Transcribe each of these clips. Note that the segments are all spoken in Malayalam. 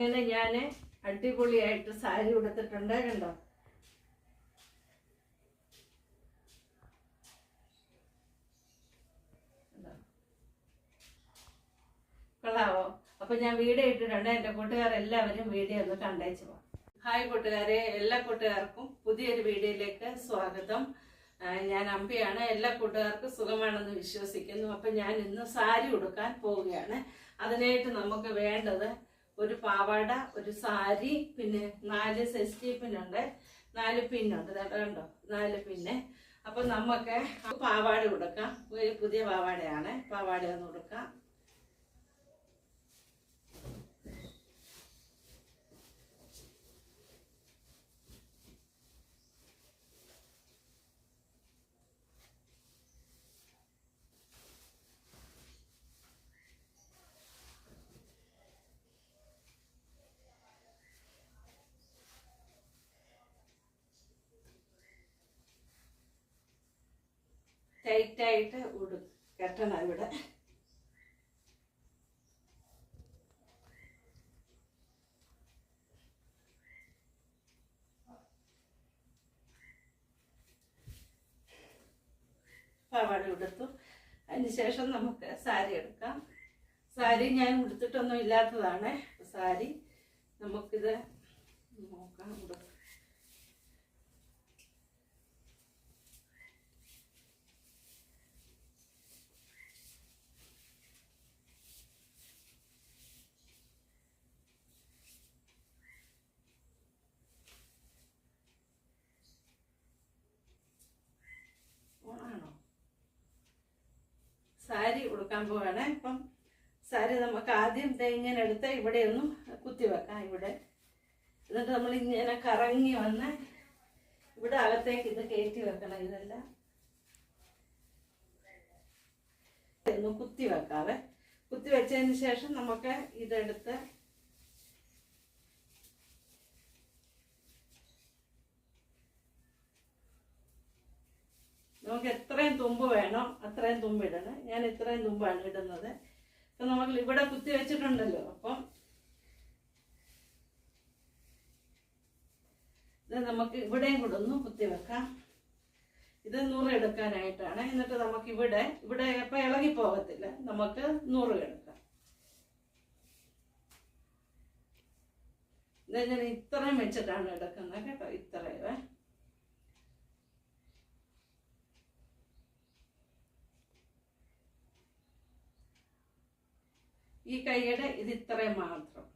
അങ്ങനെ ഞാൻ അടിപൊളിയായിട്ട് സാരി ഉടുത്തിട്ടുണ്ട് കണ്ടോ? കൊള്ളാവോ? അപ്പൊ ഞാൻ വീഡിയോ ഇട്ടിട്ടുണ്ട് എന്റെ കൂട്ടുകാർ എല്ലാവരും വീഡിയോ ഒന്ന് കണ്ടേച്ചു പോവാം. ഹായ് കൂട്ടുകാരെ എല്ലാ കൂട്ടുകാർക്കും പുതിയൊരു വീഡിയോയിലേക്ക് സ്വാഗതം. ഞാൻ അമ്പിയാണ്. എല്ലാ കൂട്ടുകാർക്കും സുഖമാണെന്ന് വിശ്വസിക്കുന്നു. അപ്പൊ ഞാൻ ഇന്ന് സാരി ഉടുക്കാൻ പോവുകയാണ്. അതിനായിട്ട് നമുക്ക് വേണ്ടത് ഒരു പാവാട ഒരു സാരി പിന്നെ നാല് സെസ്റ്റി പിന്നുണ്ട് നാല് പിന്നുണ്ട് കണ്ടോ? നാല് പിന്നെ അപ്പൊ നമുക്ക് പാവാട കൊടുക്കാം ഒരു പുതിയ പാവാടയാണ്. പാവാട ഒന്ന് ഉടുക്കാം. ടൈറ്റായിട്ട് ഉടു കെട്ടണം ഇവിടെ. പാവാട ഉടുത്തു. അതിനുശേഷം നമുക്ക് സാരി എടുക്കാം. സാരി ഞാൻ ഉടുത്തിട്ടൊന്നും ഇല്ലാത്തതാണ്. സാരി നമുക്കിത് നോക്കാം ഉടുക്കാം. സാരി ഉടുക്കാൻ പോവാണ്. ഇപ്പം സാരി നമുക്ക് ആദ്യം ഇങ്ങനെ എടുത്ത് ഇവിടെ ഒന്നും കുത്തി വെക്കാം ഇവിടെ. എന്നിട്ട് നമ്മൾ ഇങ്ങനെ കറങ്ങി വന്ന് ഇവിടെ അകത്തേക്ക് ഇത് കയറ്റി വെക്കണം ഇതെല്ലാം. ഒന്ന് കുത്തി വെക്കാവേ. കുത്തി വെച്ചതിന് ശേഷം നമുക്ക് ഇതെടുത്ത് നമുക്ക് എത്രയും തുമ്പ് വേണം അത്രയും തുമ്പ് ഇടണം. ഞാൻ ഇത്രയും തുമ്പാണ് ഇടുന്നത്. അപ്പൊ നമുക്ക് ഇവിടെ കുത്തി വെച്ചിട്ടുണ്ടല്ലോ. അപ്പം ഇത് നമുക്ക് ഇവിടെയും കൂടെ ഒന്ന് കുത്തി വെക്കാം. ഇത് നൂറ് എടുക്കാനായിട്ടാണ്. എന്നിട്ട് നമുക്ക് ഇവിടെ ഇവിടെ ഇപ്പം ഇളകി പോകത്തില്ല നമുക്ക് നൂറ് എടുക്കാം. ഇത് ഞാൻ ഇത്രയും വെച്ചിട്ടാണ് എടുക്കുന്നത് കേട്ടോ ഇത്രയുവേ ഈ കൈയുടെ ഇത് ഇത്രയും മാത്രം.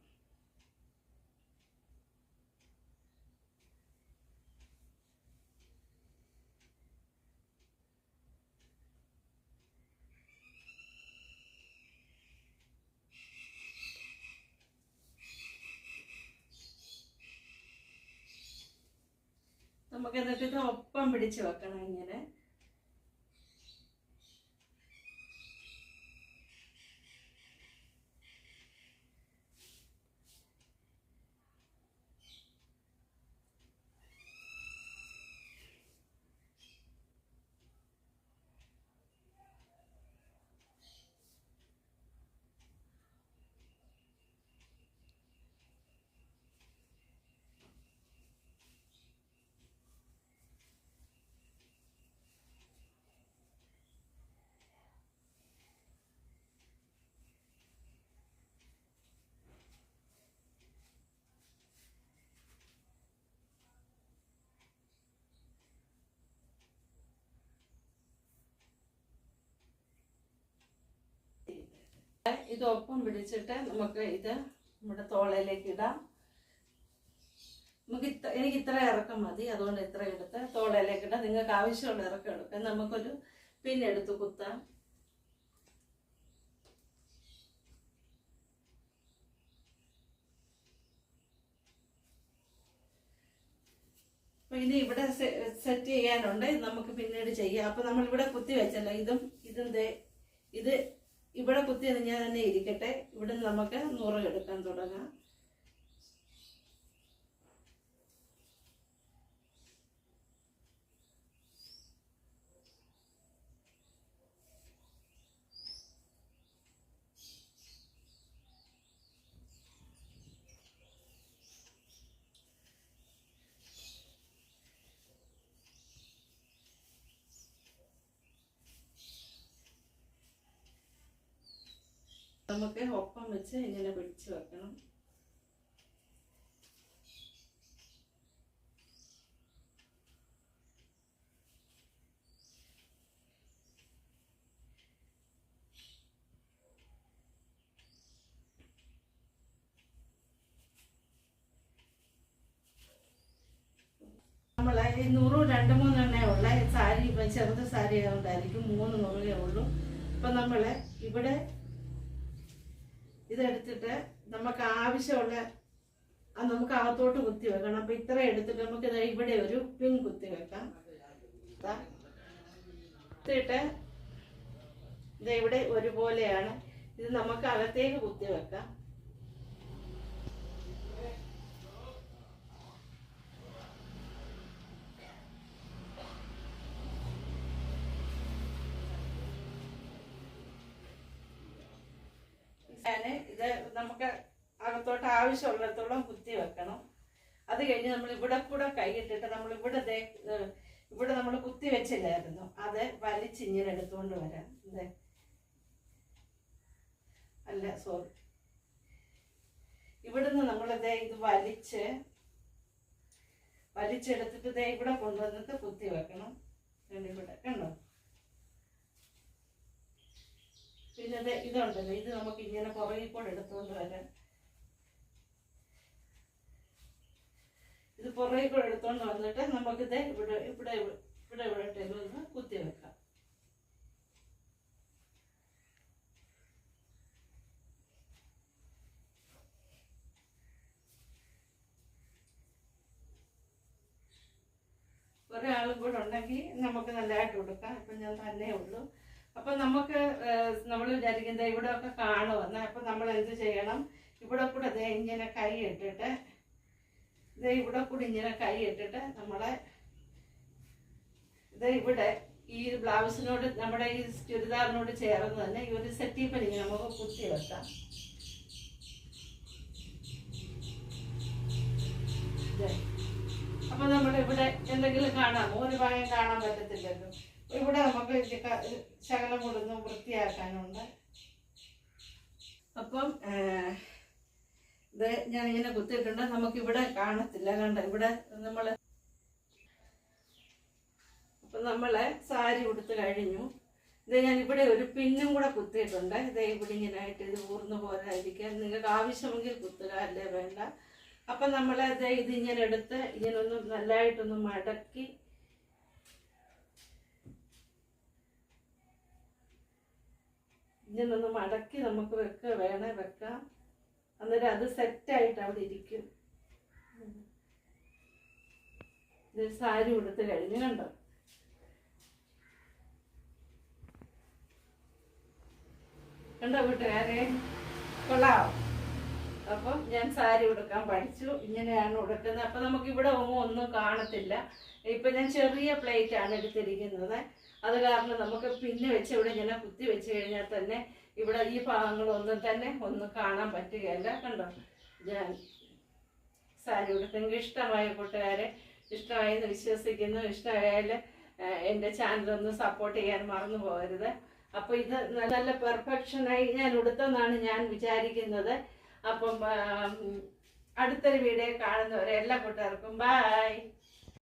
നമുക്ക് എന്നിട്ട് ഇത് ഒപ്പം പിടിച്ച് വെക്കണം ഇങ്ങനെ. ഇത് ഒപ്പം പിടിച്ചിട്ട് നമുക്ക് ഇത് നമ്മുടെ തോളയിലേക്ക് ഇടാം. നമുക്ക് ഇത്ര എനിക്ക് ഇത്ര ഇറക്കം മതി അതുകൊണ്ട് ഇത്ര എടുത്ത് തോളയിലേക്ക് ഇടാം. നിങ്ങൾക്ക് ആവശ്യമുള്ള ഇറക്കം എടുക്കാം. നമുക്കൊരു പിന്നെടുത്ത് കുത്താം. ഇനി ഇവിടെ സെറ്റ് ചെയ്യാനുണ്ട്. നമുക്ക് പിന്നീട് ചെയ്യാം. അപ്പൊ നമ്മൾ ഇവിടെ കുത്തി വെച്ചല്ലോ. ഇതും ഇതും ഇത് ഇവിടെ കുത്തി ഞാൻ തന്നെ ഇരിക്കട്ടെ. ഇവിടെ നമുക്ക് നുറുകെടുക്കാൻ തുടങ്ങാം. നമുക്ക് ഒപ്പം വെച്ച് ഇങ്ങനെ പിടിച്ചു വെക്കണം. നൂറ് രണ്ട് മൂന്നെണ്ണേ ഉള്ള. സാരി ചെറുത് സാരി ആയതുകൊണ്ടായിരിക്കും മൂന്ന് നൂറേ ഉള്ളൂ. അപ്പം നമ്മൾ ഇവിടെ ഇതെടുത്തിട്ട് നമുക്ക് ആവശ്യമുള്ള അത് നമുക്ക് അകത്തോട്ട് കുത്തി വെക്കണം. അപ്പം ഇത്ര എടുത്തിട്ട് നമുക്ക് ഇതാ ഇവിടെ ഒരു പിൻ കുത്തി വെക്കാം. കുത്തിയിട്ട് ഇത് ഇവിടെ ഒരുപോലെയാണ്. ഇത് നമുക്ക് അകത്തേക്ക് കുത്തി വെക്കാം ഞാൻ ഇത് നമുക്ക് അകത്തോട്ട് ആവശ്യമുള്ളിടത്തോളം കുത്തി വെക്കണം. അത് കഴിഞ്ഞ് നമ്മൾ ഇവിടെ കൂടെ കൈയിട്ടിട്ട് നമ്മൾ ഇവിടെ ഇവിടെ നമ്മൾ കുത്തി വെച്ചില്ലായിരുന്നു. അത് വലിച്ചിങ്ങനെ എടുത്തുകൊണ്ട് വരാം. ദേ. അല്ല സോറി ഇവിടുന്ന് നമ്മൾ ദേ ഇത് വലിച്ച് വലിച്ചെടുത്തിട്ട് ദേ ഇവിടെ കൊണ്ടുവന്നിട്ട് കുത്തി വെക്കണം. ഇവിടെ. കണ്ടോ? പിന്നെ ഇത് ഇതുണ്ടല്ലോ ഇത് നമുക്ക് ഇങ്ങനെ പുറകിൽ കൂടെ എടുത്തുകൊണ്ട് വരാം ഇത് പുറകിൽ കൂടെ എടുത്തുകൊണ്ട് വന്നിട്ട് നമുക്കിത് ഇവിടെ ഇവിടെ ഇവിടെ ഇവിടെ ഇട്ടേലും ഒന്ന് കുത്തി വെക്കാം. ഒരാളും കൂടെ ഉണ്ടെങ്കിൽ നമുക്ക് നല്ലതായിട്ട് കൊടുക്കാം. ഇപ്പം ഞാൻ തന്നെ ഉള്ളൂ. അപ്പൊ നമുക്ക് നമ്മൾ വിചാരിക്കുന്നത് ഇവിടെ ഒക്കെ കാണുമെന്ന് അപ്പൊ നമ്മൾ എന്ത് ചെയ്യണം? ഇവിടെ കൂടെ ദേ ഇങ്ങനെ കൈ ഇട്ടിട്ട് ദേ ഇവിടെ കൂടി ഇങ്ങനെ കൈ ഇട്ടിട്ട് നമ്മളെ ഇത് ഇവിടെ ഈ ബ്ലൗസിനോട് നമ്മുടെ ഈ ചുരിദാറിനോട് ചേർന്ന് തന്നെ ഈ ഒരു സെറ്റീപ്പൻ ഇങ്ങനെ നമുക്ക് കുത്തി വെക്കാം. അപ്പൊ നമ്മൾ ഇവിടെ എന്തെങ്കിലും കാണാമോ? ഒരു ഭാഗം കാണാൻ പറ്റത്തില്ലല്ലോ. ഇവിടെ നമുക്ക് ശകലം കൊടുന്ന് വൃത്തിയാക്കാനുണ്ട്. അപ്പം ഇത് ഞാൻ ഇങ്ങനെ കുത്തിയിട്ടുണ്ട്. നമുക്ക് ഇവിടെ കാണത്തില്ല. കണ്ട? ഇവിടെ നമ്മൾ അപ്പം നമ്മൾ സാരി ഉടുത്ത് കഴിഞ്ഞു. ഇത് ഞാൻ ഇവിടെ ഒരു പിന്നും കൂടെ കുത്തിയിട്ടുണ്ട്. ഇത് ഇവിടെ ഇങ്ങനെ ആയിട്ട് ഇത് ഊർന്നു പോരായിരിക്കാൻ നിങ്ങൾക്ക് ആവശ്യമെങ്കിൽ കുത്തുക അല്ലേ വേണ്ട. അപ്പൊ നമ്മൾ ഇത് ഇതിങ്ങനെ എടുത്ത് ഇങ്ങനെ ഒന്ന് നല്ലതായിട്ടൊന്ന് മടക്കി ഇങ്ങനൊന്ന് മടക്കി നമുക്ക് വെക്ക വേണേ വെക്കാം. അന്നേരം അത് സെറ്റായിട്ട് അവിടെ ഇരിക്കും. സാരി ഉടുത്ത് കഴിഞ്ഞു കണ്ടോ? വീട്ടുകാരെ കൊള്ളാം. അപ്പം ഞാൻ സാരി ഉടുക്കാൻ പഠിച്ചു. ഇങ്ങനെയാണ് ഉടുക്കുന്നത്. അപ്പം നമുക്ക് ഇവിടെ ഒന്നും കാണത്തില്ല. ഇപ്പം ഞാൻ ചെറിയ പ്ലേറ്റ് ആണ് എടുത്തിരിക്കുന്നത്. അത് കാരണം നമുക്ക് പിന്നെ വെച്ച് ഇവിടെ ഇങ്ങനെ കുത്തി വെച്ച് കഴിഞ്ഞാൽ തന്നെ ഇവിടെ ഈ ഭാഗങ്ങളൊന്നും തന്നെ ഒന്നും കാണാൻ പറ്റുകയല്ല കണ്ടോ? ഞാൻ സാരി ഉടുത്തെങ്കിൽ ഇഷ്ടമായ കൂട്ടുകാരെ ഇഷ്ടമായെന്ന് വിശ്വസിക്കുന്നു. ഇഷ്ടമായാൽ എന്റെ ചാനലൊന്ന് സപ്പോർട്ട് ചെയ്യാൻ മറന്നു പോകരുത്. അപ്പോൾ ഇത് നല്ല പെർഫെക്ഷനായി ഞാൻ ഉടുത്തെന്നാണ് ഞാൻ വിചാരിക്കുന്നത്. അപ്പം അടുത്തൊരു വീഡിയോ കാണുന്നവരെ എല്ലാ കൂട്ടുകാർക്കും ബായ്